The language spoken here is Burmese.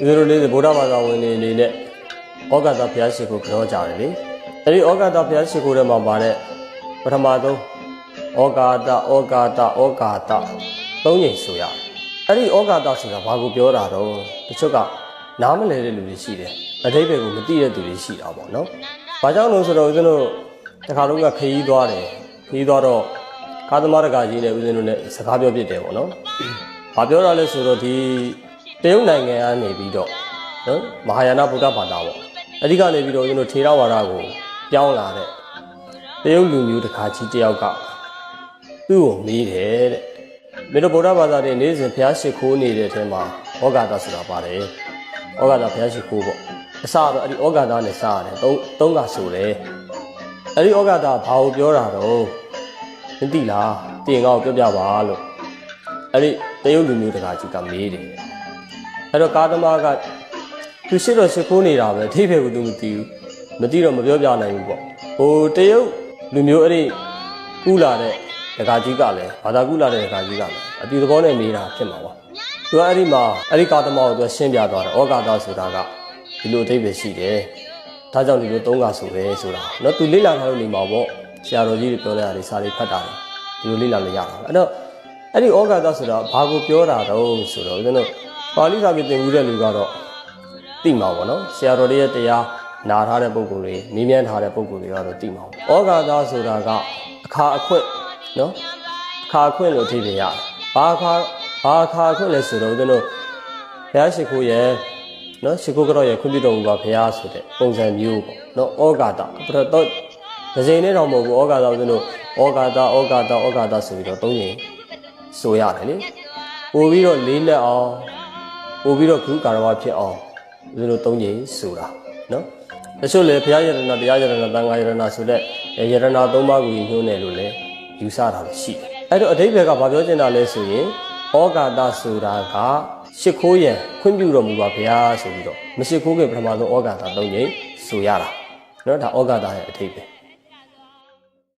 ဦးဇင်းတို့လေးဗုဒ္ဓဘာသာဝင်တွေအနေနဲ့ဩဃာတဘုရားရှိခိုးကြောကြတယ်လေအဲဒီဩဃာတဘုရားရှိခိုးထဲမှာပါတဲ့ပထမဆုံးဩဃာတဩဃာတဩဃာတသုံးညိမ်ဆိုရတယ်အဲ့ဒီဩဃာတဆိုတာဘာကိုပြောတာတော့တချို့ကနားမလည်တဲ့လူတွေရှိတယ်အတိတ်ပဲကိုမသိတဲ့သူတွေရှိတာပေါ့နော်ဘာကြောင့်လို့ဆိုတော့ဦးဇင်းတို့တခါလုံးကခရီးသွားတယ်ခရီးသွားတော့ကာသမားတကာကြီးနဲ့ဦးဇင်းတို့နဲ့စကားပြောပြတယ်ပေါ့နော်ဘာပြောတာလဲဆိုတော့ဒီ တရုတ်နိုင်ငံကနေပြီးတော့နော်မဟာယာနဗုဒ္ဓဘာသာပေါ့အဲ့ဒီကနေပြီးတော့ဦးဇင်းတို့ထေရဝါဒကိုပြောင်းလာတဲ့တရုတ်လူမျိုးတခါကြီးတယောက်ကသူ့ကိုမေးတယ်တဲ့မင်းတို့ဗုဒ္ဓဘာသာတွေနေ့စဉ်ဘုရားရှိခိုးနေတဲ့အထက်မှာဩဃာတဆိုတာပါတယ်ဩဃာတဘုရားရှိခိုးပေါ့အစတော့အဲ့ဒီဩဃာတနဲ့စရတယ်သုံးသုံးကဆိုတယ်အဲ့ဒီဩဃာတဘာကိုပြောတာတော့မသိလားတင်ကောက်ပြောပြပါလို့အဲ့ဒီတရုတ်လူမျိုးတခါကြီးကမေးတယ် အဲ့တော့ကာသမားကသူရှိတော့ရှိခိုးနေတာပဲအထိပ္ပယ်ကသူမသိဘူးမသိတော့မပြောပြနိုင်ဘူးပေါ့ဟိုတရုတ်လူမျိုးအဲ့ဒီကူလာတဲ့တခါကြီးကလည်းဘာသာကူလာတဲ့တခါကြီးကလည်းအတူသဘောနဲ့မေးတာဖြစ်မှာပါသူကအဲ့ဒီမှာအဲ့ဒီကာသမားကိုသူရှင်းပြသွားတယ်ဩကာသဆိုတာကဒီလိုအထိပ္ပယ်ရှိတယ်ဒါကြောင့်ဒီလိုသုံးကဆိုတယ်ဆိုတာเนาะသူလေ့လာထားလို့နေမှာပေါ့ဆရာတော်ကြီးတွေပြောတဲ့အရာတွေစာတွေဖတ်တာတယ်ဒီလိုလေ့လာလို့ရတာအဲ့တော့အဲ့ဒီဩကာသဆိုတာဘာကိုပြောတာတော့ဆိုတော့ဦးဇင်းတို့ ပါဠိစာပြေသင်ယူတဲ့လူကတော့သိမှာပေါ့နော်ဆရာတော်တွေရဲ့တရားနာထားတဲ့ပုံကိုယ်တွေနည်းမြန်းထားတဲ့ပုံကိုယ်တွေကတော့သိမှာပေါ့ဩကာသဆိုတာကအခါအခွင့်နော်အခါအခွင့်လို့အဓိပ္ပာယ်ရတယ်ဘာအခါဘာအခါအခွင့်လဲဆိုတော့ဦးဇင်းတို့ဘုရားရှိခိုးရဲ့နော်ရှိခိုးကတော့ရဲ့ခွင့်ပြုတော်မူပါဘုရားဆိုတဲ့ပုံစံမျိုးပေါ့နော်ဩကာသပထတော့ဒဇိန်နဲ့တော့မဟုတ်ဘူးဩကာသဦးဇင်းတို့ဩကာသဩကာသဩကာသဆိုပြီးတော့သုံးရင်ဆိုရတယ်လေပို့ပြီးတော့လေးလက်အောင် ပို့ပြီးတော့ခုကာရဝဖြစ်အောင်ဦးဇင်းတို့သုံးရင်ဆိုတာနော်တချို့လေဘုရားယရဏတရားယရဏသံဃာယရဏဆိုတဲ့ယရဏသုံးပါးကိုညွှန်းတယ်လို့လည်းယူဆတာလည်းရှိတယ်အဲ့တော့အတိပ္ပယ်ကဘာပြောချင်တာလဲဆိုရင်ဩကာသဆိုတာကရှ िख ိုးရန်ခွင့်ပြုတော်မူပါဘုရားဆိုပြီးတော့မရှိခိုးခင်ပထမဆုံးဩကာသသုံးရင်ဆိုရတာနော်ဒါဩကာသရဲ့အတိပ္ပယ်